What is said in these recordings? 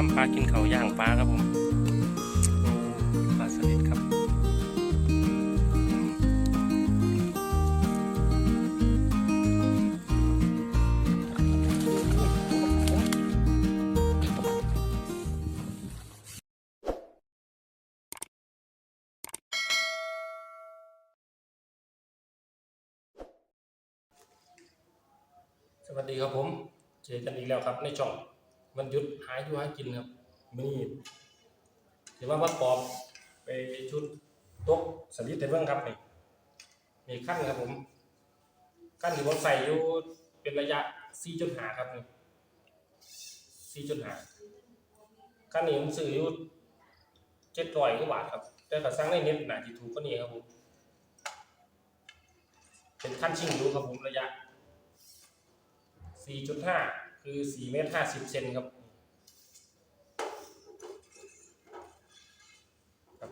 ทำปลากินเขาย่างปลาครับผมปลาสลิดครับสวัสดีครับผม เจอกันอีกแล้วครับในช่อง มันหยุดหายอยู่หากินครับมีถือว่าวัดปอบไปชุดตกสลิดในเบื้องครับนี่มีขั้นครับผมขั้นที่ผมใส่อยู่เป็นระยะ4.5ครับนี่4.5ขั้นนี้ผมซื้ออยู่700กว่าบาทครับ แต่ถ้าสั่งในเน็ตหนาจะถูกกว่านี้ครับผมเป็นขั้นชิงดูครับผมระยะ4.5 คือ4เมตร50เซนครับครับ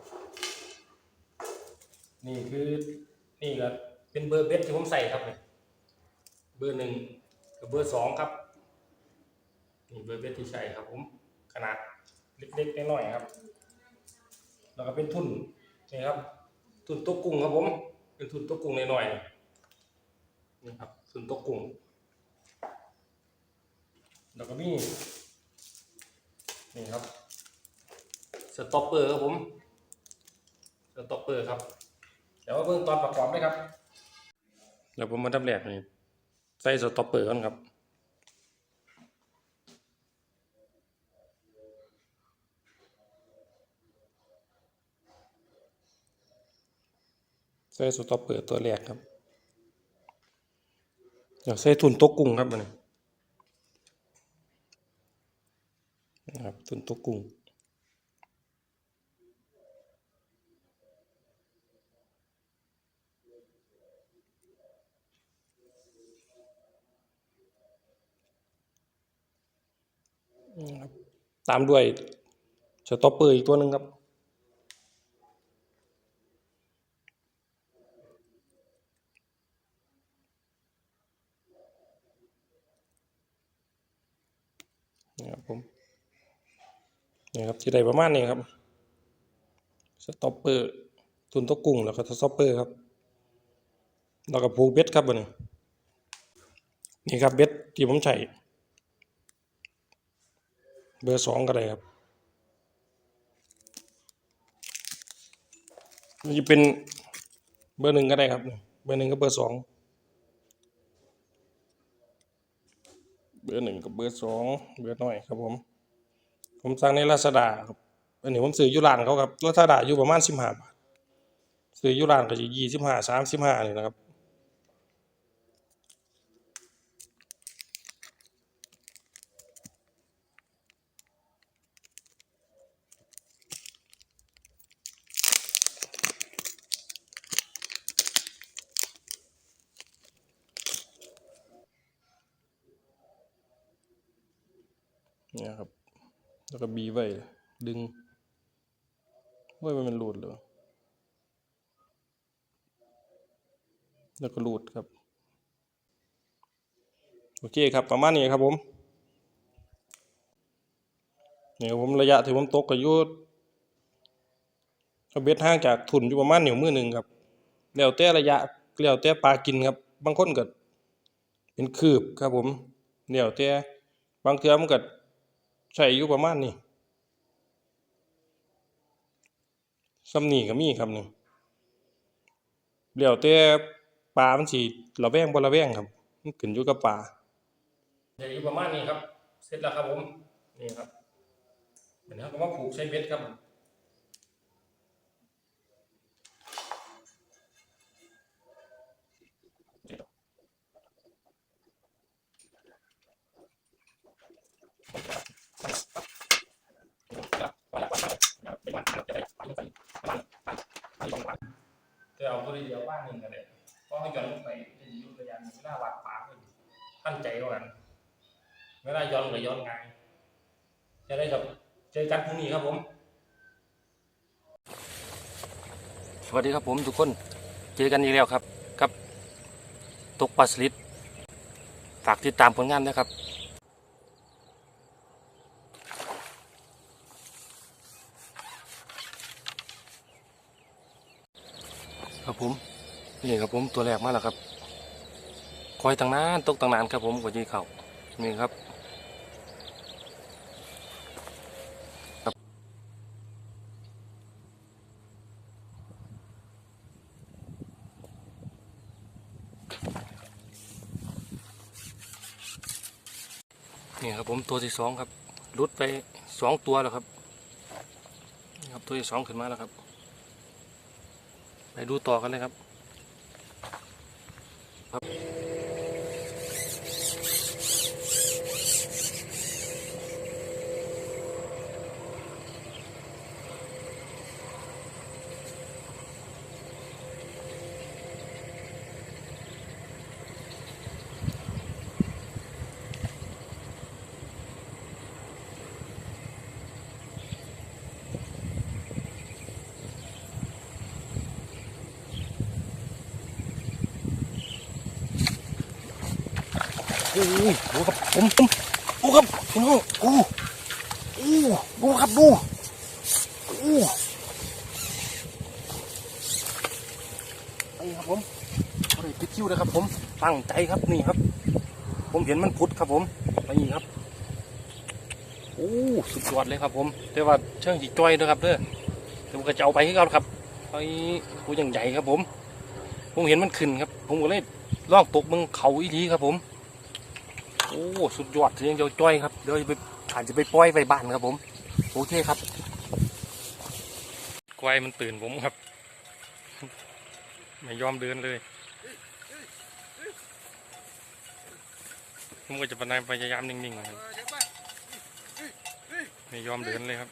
นี่คือนี่ก็เป็นเบอร์เบสที่ผมใส่ครับเนี่ยเบอร์หนึ่งกับเบอร์สองครับนี่เบอร์เบสที่ใส่ครับผมขนาดเล็กๆน้อยๆครับ แล้วก็เป็นทุนนี่ครับ ทุนตัวกุ้งครับผม เป็นทุนตัวกุ้งน้อยๆนี่ครับทุนตัวกุ้ง แล้วก็มีนี่ครับสต็อปเปอร์ครับผมสต็อปเปอร์ครับเดี๋ยวมาเบิ่งตอนประกอบด้วยครับเดี๋ยวผมมาทำแรกนี่ใส่สต็อปเปอร์ก่อนครับใส่สต็อปเปอร์ตัวแรกครับเดี๋ยวใส่ทุนตกกุ้งครับอันนี้ นะครับตุนตัวกุ้งตามด้วยสต็อปเปอร์อีกตัวหนึ่งครับนี่ครับผม นี่ครับที่ได้ประมาณนี้ครับสต็อปเปอร์ทุนตะกุ้งแล้วก็สต็อปเปอร์ครับแล้วก็ผูกเบ็ดครับอันนี้นี่ครับเบ็ดที่ผมใช้เบอร์สองก็ได้ครับนี่จะเป็นเบอร์หนึ่งก็ได้ครับ เบอร์หนึ่งกับเบอร์สองเบอร์หนึ่งกับเบอร์สองเบอร์น้อยครับผม ผมสั่งในลาซาด้าครับอันนี้ผมซื้ออยู่ร้านเขาครับลาซาด้าอยู่ประมาณสิบห้าบาทซื้ออยู่ร้านก็จะยี่สิบห้าสามสิบห้านี่นะครับเนี่ยครับ แล้วก็บีไว้ ดึงเว้ยมันเป็นรูดเลยแล้วก็รูดครับ โอเคครับประมาณนี้ครับผมนี่ครับผมระยะที่ผมตกก็อยู่เอาเบ็ดห่างจากทุนอยู่ประมาณเหนิ้วมือหนึ่งครับแล้วแต่ระยะแล้วแต่ปลากินครับ บางคนก็เป็นคืบครับผมแล้วแต่บางเทือมันก็ ใช้อยู่ประมาณนี้ซ้ำนี่ก็มีครับนี่เดี๋ยวแต่ปลามันสีระแวงบ่ระแวงครับมันขึ้นอยู่กับปลาเดี๋ยวอยู่ประมาณนี้ครับ เสร็จแล้วครับผมนี่ครับเดี๋ยวเราก็มาผูกใช้เบ็ดครับ ตั้งใจว่ากัม่ได้ย้อนก็ย้อนไงจะได้ครับ เจอกันพรุ่งนี้ครับผม สวัสดีครับผมทุกคน เจอกันอีกแล้วครับ กับ ตกปลาสลิดฝากติดตามผลงานนะครับครับผม นี่ครับผมตัวแรกมาแล้วครับ คอยตั้งนานตกตั้งนานครับผมกว่าจะเข้านี่ครับครับนี่ครับผมตัวที่สองครับรุดไปสองตัวแล้วครับนี่ครับตัวที่สองขึ้นมาแล้วครับ ไปดูต่อกันเลยครับ อ้ยดูครับผมผมดูครับพี่น้องโอ้โอ้ดูครับดูโอ้ไอ้ครับผมอะไรปิคิวนะครับ ผมตั้งใจครับนี่ครับ ผมเห็นมันพุดครับผมนี่ครับโอ้สุดยอดเลยครับ ผม แต่ว่าเชิงจีจ้อยนะครับเด้อแต่ผมก็จะเอาไปให้เขาครับไอ้กูยังใหญ่ครับผม ผมเห็นมันขึ้นครับ ผมก็เลยลองตกมึงเขาอีหลีครับผม โอ้สุดยอดเสียงเจ้าจ้อยครับเดี๋ยวจะไปอาจจะไปปล่อยไว้บ้านครับผม โอเคครับควายมันตื่นผมครับ ไม่ยอมเดินเลยผมก็จะพยายามนิ่งๆนะครับไม่ยอมเดินเลยครับ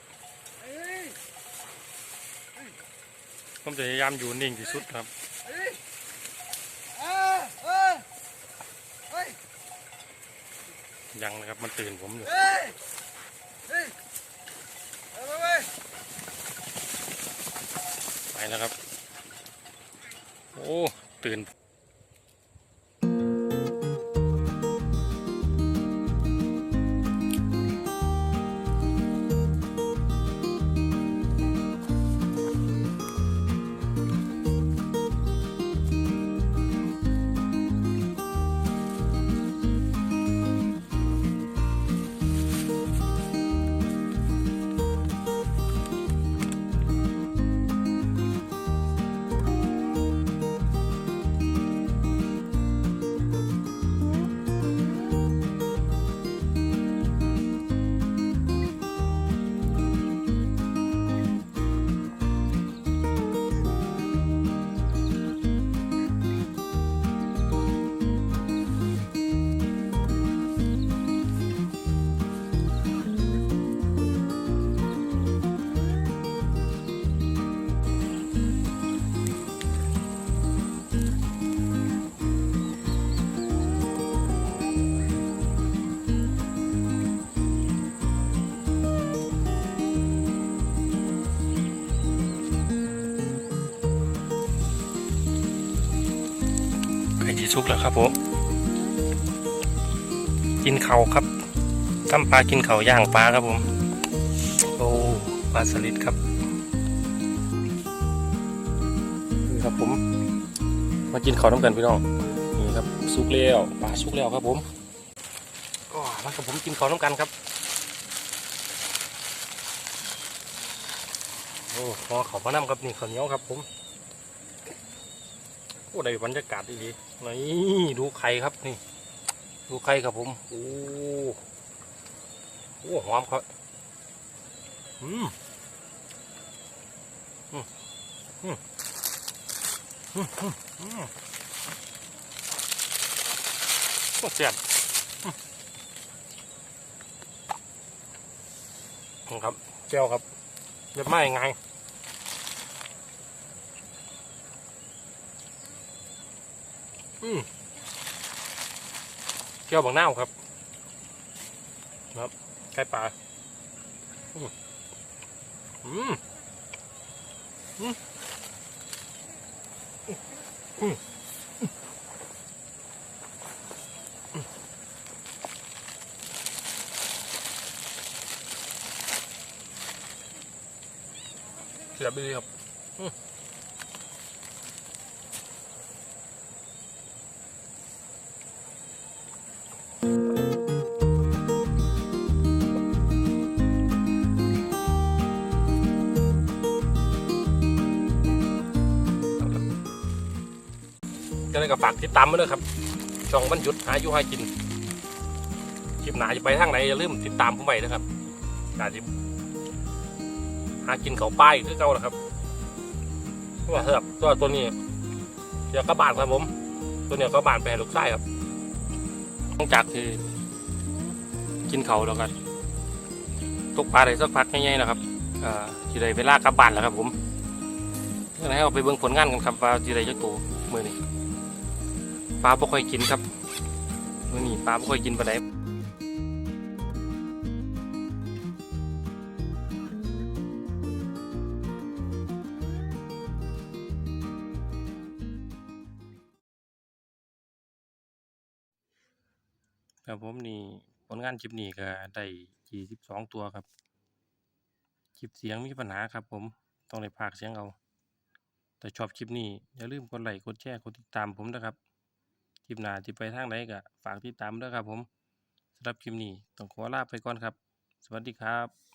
ผมจะพยายามอยู่นิ่งที่สุดครับ ยังนะครับมันตื่นผมอยู่ไปแล้วครับ โอ้ ตื่น ไก่จีซุกแล้วครับผมกินเขาครับตั้มปลากินเขาย่างปลาครับผม โอ้ปลาสลิดครับนี่ครับผม มากินเขาน้ำกันพี่น้องนี่ครับซุกแล้วปลาซุกแล้วครับผมก็มากับผมกินเขาน้ำกันครับโอ้ขอเขาพระน้ำครับนี่ข้าวเหนียวครับผม โอ้ได้บรรยากาศดีๆนี่ดูไข่ครับนี่ ดูไข่ครับผมโอ้โอ้หอมครับอืมอืมอืมอืมอืมอืมโอ้เสียบอืมครับแก้วครับเรียบไม่ไง อืมเกี๊ยวบางหน้าครับ ครับไก่ปลาอืมอืมอืมอืมเสียบดีครับ ได้ก็ฝากติดตามมาด้วยครับ ช่องวันหยุดหาอยู่หากิน คลิปหนาจะไปทางไหนอย่าลืมติดตามผมไปนะครับอาจจะหากินเขาป้ายคือเก่านะครับตัวเหือบตัวตัวนี้เดี๋ยวกระบาดครับผม ตัวเนี้ยกระบาดไปลูกไส้ครับหลังจากที่กินเขาแล้วกันตกปลาได้สักพักง่ายๆนะครับอ่าจีได้เวลากลับบ้านแล้วครับผมเดี๋ยวให้เราไปเบิ่งผลงานกันครับว่าจีได้จักตัวมือนี้ ปลาบ่ค่อยกินครับมือนี้ปลาบ่ค่อยกินปลาไหนครับผมนี่ผลงานคลิปนี้ก็ได้ยี่สิบสองตัวครับ คลิปเสียงมีปัญหาครับผม ต้องได้พากเสียงเอา แต่ชอบคลิปนี้ อย่าลืมกดไลค์ กดแชร์ กดติดตามผมนะครับ คลิปหน้าจะไปทางไหนก็ฝากติดตามด้วยครับผมสำหรับคลิปนี้ต้องขอลาไปก่อนครับ สวัสดีครับ